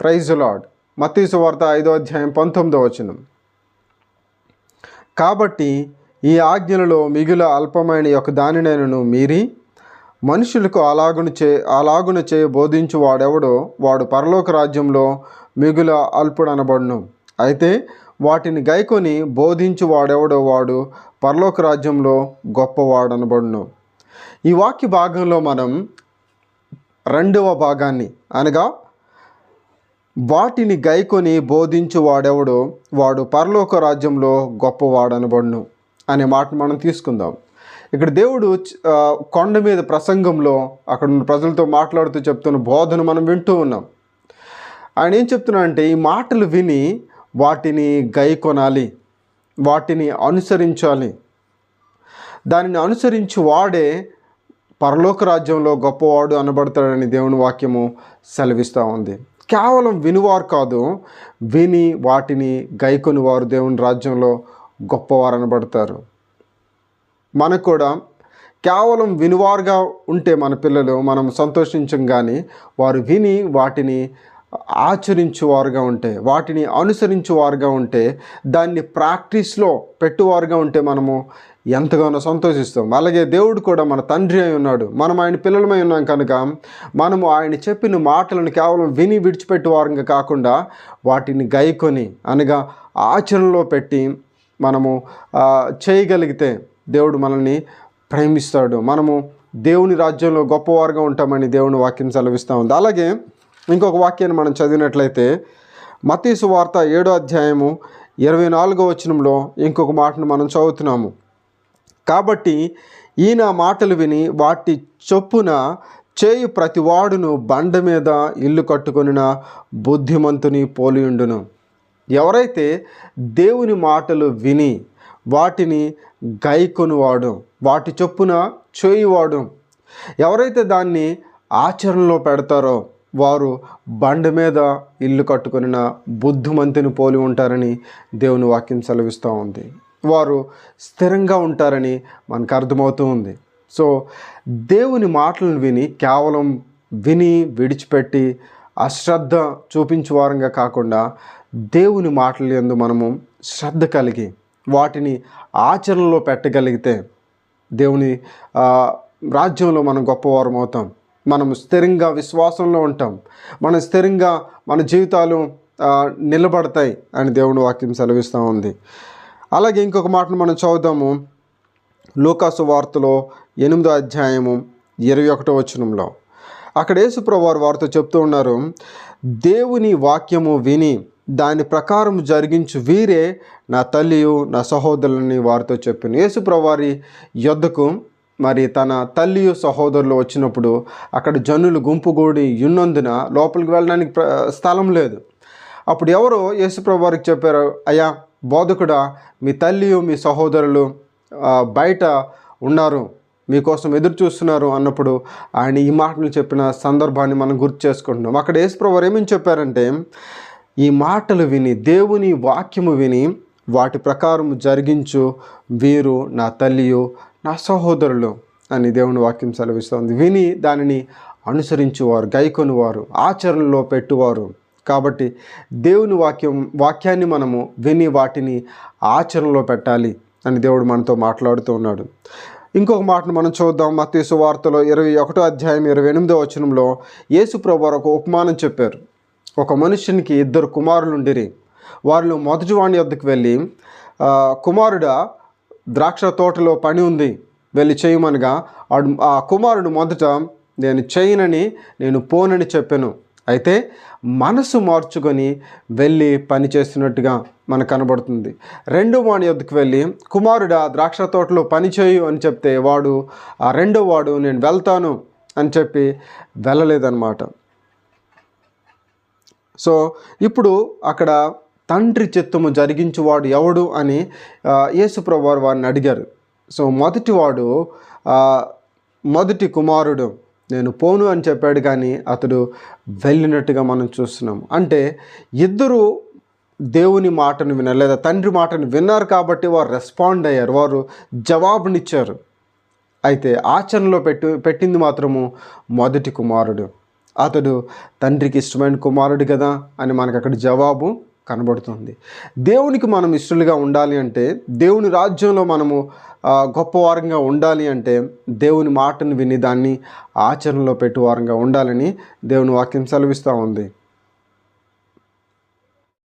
Praise lord మతీసు వార్త ఐదో అధ్యాయం పంతొమ్మిదో వచనం. కాబట్టి ఈ ఆజ్ఞలలో మిగుల అల్పమైన యొక్క దానినైనను మీరి మనుషులకు అలాగును చే అలాగున చే బోధించు వాడెవడో వాడు పరలోక రాజ్యంలో మిగుల అల్పుడు అనబడును అయితే వాటిని గైకొని బోధించు వాడెవడో వాడు పరలోక రాజ్యంలో గొప్పవాడనబడును. ఈ వాక్య భాగంలో మనం రెండవ భాగాన్ని అనగా వాటిని గైకొని బోధించు వాడెవడో వాడు పరలోక రాజ్యంలో గొప్పవాడనబడును అనే మాట మనం తీసుకుందాం. ఇక్కడ దేవుడు కొండ మీద ప్రసంగంలో అక్కడ ఉన్న ప్రజలతో మాట్లాడుతూ చెప్తున్న బోధను మనం వింటూ ఉన్నాం. ఆయన ఏం చెప్తున్నా అంటే ఈ మాటలు విని వాటిని గైకొనాలి వాటిని అనుసరించాలి. దానిని అనుసరించి వాడే పరలోక రాజ్యంలో గొప్పవాడు అనబడతాడని దేవుని వాక్యము సెలవిస్తూ ఉంది. కేవలం వినివారు కాదు విని వాటిని గైకొని వారు దేవుని రాజ్యంలో గొప్పవారు అనబడతారు మనకు కూడా కేవలం వినివారుగా ఉంటే మన పిల్లలు మనం సంతోషించం కానీ వారు విని వాటిని ఆచరించువారుగా ఉంటే వాటిని అనుసరించువారుగా ఉంటే దాన్ని ప్రాక్టీస్లో పెట్టువారుగా ఉంటే మనము ఎంతగానో సంతోషిస్తాం. అలాగే దేవుడు కూడా మన తండ్రి అయి ఉన్నాడు. మనం ఆయన పిల్లలమై ఉన్నాం కనుక మనము ఆయన చెప్పిన మాటలను కేవలం విని విడిచిపెట్టేవారుగా కాకుండా వాటిని గైకొని అనగా ఆచరణలో పెట్టి మనము చేయగలిగితే దేవుడు మనల్ని ప్రేమిస్తాడు. మనము దేవుని రాజ్యంలో గొప్పవారుగా ఉంటామని దేవుని వాక్యం సెలవిస్తూ ఉంది. అలాగే ఇంకొక వాక్యాన్ని మనం చదివినట్లయితే మతీసు వార్త ఏడో అధ్యాయము ఇరవై నాలుగో వచనంలో ఇంకొక మాటను మనం చదువుతున్నాము. కాబట్టి ఈయన మాటలు విని వాటి చొప్పున చేయు ప్రతివాడును బండ మీద ఇల్లు కట్టుకొనిన బుద్ధిమంతుని పోలియుండును ఎవరైతే దేవుని మాటలు విని వాటిని గైకొనివాడు వాటి చొప్పున చేయువాడు ఎవరైతే దాన్ని ఆచరణలో పెడతారో వారు బండ మీద ఇల్లు కట్టుకున్న బుద్ధిమంతుని పోలి ఉంటారని దేవుని వాక్యం సెలవిస్తూ ఉంది. వారు స్థిరంగా ఉంటారని మనకు అర్థమవుతూ ఉంది. సో దేవుని మాటలను విని కేవలం విని విడిచిపెట్టి అశ్రద్ధ చూపించు వారంగా కాకుండా దేవుని మాటలు యందు మనము శ్రద్ధ కలిగి వాటిని ఆచరణలో పెట్టగలిగితే దేవుని రాజ్యంలో మనం గొప్పవారం అవుతాం. మనం స్థిరంగా విశ్వాసంలో ఉంటాం. మనం స్థిరంగా మన జీవితాలు నిలబడతాయి అని దేవుని వాక్యం సెలవిస్తూ ఉంది. అలాగే ఇంకొక మాటను మనం చదువుదాము. లూకాసు వార్తలో ఎనిమిదో అధ్యాయము ఇరవై ఒకటో వచనంలో. అక్కడ యేసుప్రభు వారు వారితో చెప్తూ ఉన్నారు దేవుని వాక్యము విని దాని ప్రకారం జరిగించు వీరే నా తల్లియు నా సహోదరులని వారితో చెప్పాను. యేసుప్రభు వారి యొద్దకు మరి తన తల్లియు సహోదరులు వచ్చినప్పుడు అక్కడ జనులు గుంపుగూడి ఉన్నందున లోపలికి వెళ్ళడానికి ప్ర- స్థలం లేదు. అప్పుడు ఎవరో యేసుప్రభు వారికి చెప్పారు అయ్యా బోధకుడా మీ తల్లియు మీ సహోదరులు బయట ఉన్నారు మీకోసం ఎదురు చూస్తున్నారు అన్నప్పుడు ఆయన ఈ మాటలు చెప్పిన సందర్భాన్ని మనం గుర్తు చేసుకుంటున్నాం. అక్కడ యేసుప్రభు ఏమని చెప్పారంటే ఈ మాటలు విని దేవుని వాక్యము విని వాటి ప్రకారం జరిగించు వీరు నా తల్లియు నా సహోదరులు అని దేవుని వాక్యం సెలవిస్తోంది. విని దానిని అనుసరించువారు గైకొనివారు ఆచరణలో పెట్టువారు. కాబట్టి దేవుని వాక్యం వాక్యాన్ని మనము విని వాటిని ఆచరణలో పెట్టాలి అని దేవుడు మనతో మాట్లాడుతూ ఉన్నాడు. ఇంకొక మాటను మనం చూద్దాం. మత్తీసు వార్తలో ఇరవై ఒకటో అధ్యాయం ఇరవై ఎనిమిదో వచనంలో యేసు ప్రభు ఒక ఉపమానం చెప్పారు. ఒక మనుషునికి ఇద్దరు కుమారులు ఉండిరి. వారిలో మొదటి వాణి వద్దకు వెళ్ళి "ఆ, కుమారుడా ద్రాక్ష తోటలో పని ఉంది వెళ్ళి చేయమనగా ఆడు ఆ కుమారుడు మొదట నేను చేయనని నేను పోనని చెప్పాను. అయితే మనసు మార్చుకొని వెళ్ళి పని చేస్తున్నట్టుగా మనకు కనబడుతుంది. రెండో వాడి వద్దకు వెళ్ళి కుమారుడా ద్రాక్ష తోటలో పని చేయు అని చెప్తే వాడు ఆ రెండో వాడు నేను వెళ్తాను అని చెప్పి వెళ్ళలేదన్నమాట. సో ఇప్పుడు అక్కడ తండ్రి చిత్తము జరిగించువాడు ఎవడు అని యేసుప్రభు వారు వారిని అడిగారు. సో మొదటివాడు మొదటి కుమారుడు. నేను పోను అని చెప్పాడు కానీ అతడు వెళ్ళినట్టుగా మనం చూస్తున్నాం అంటే ఇద్దరు దేవుని మాటను విన్నారు లేదా తండ్రి మాటను విన్నారు కాబట్టి వారు రెస్పాండ్ అయ్యారు వారు జవాబునిచ్చారు. అయితే ఆచరణలో పెట్టి పెట్టింది మాత్రము మొదటి కుమారుడు. అతడు తండ్రికి ఇష్టమైన కుమారుడు కదా అని మనకు అక్కడ జవాబు కనబడుతుంది. దేవునికి మనం ఇష్టలుగా ఉండాలి అంటే దేవుని రాజ్యంలో మనము గొప్పవారంగా ఉండాలి అంటే దేవుని మాటను విని దాన్ని ఆచరణలో పెట్టువారంగా ఉండాలని దేవుని వాక్యం సెలవిస్తూ ఉంది.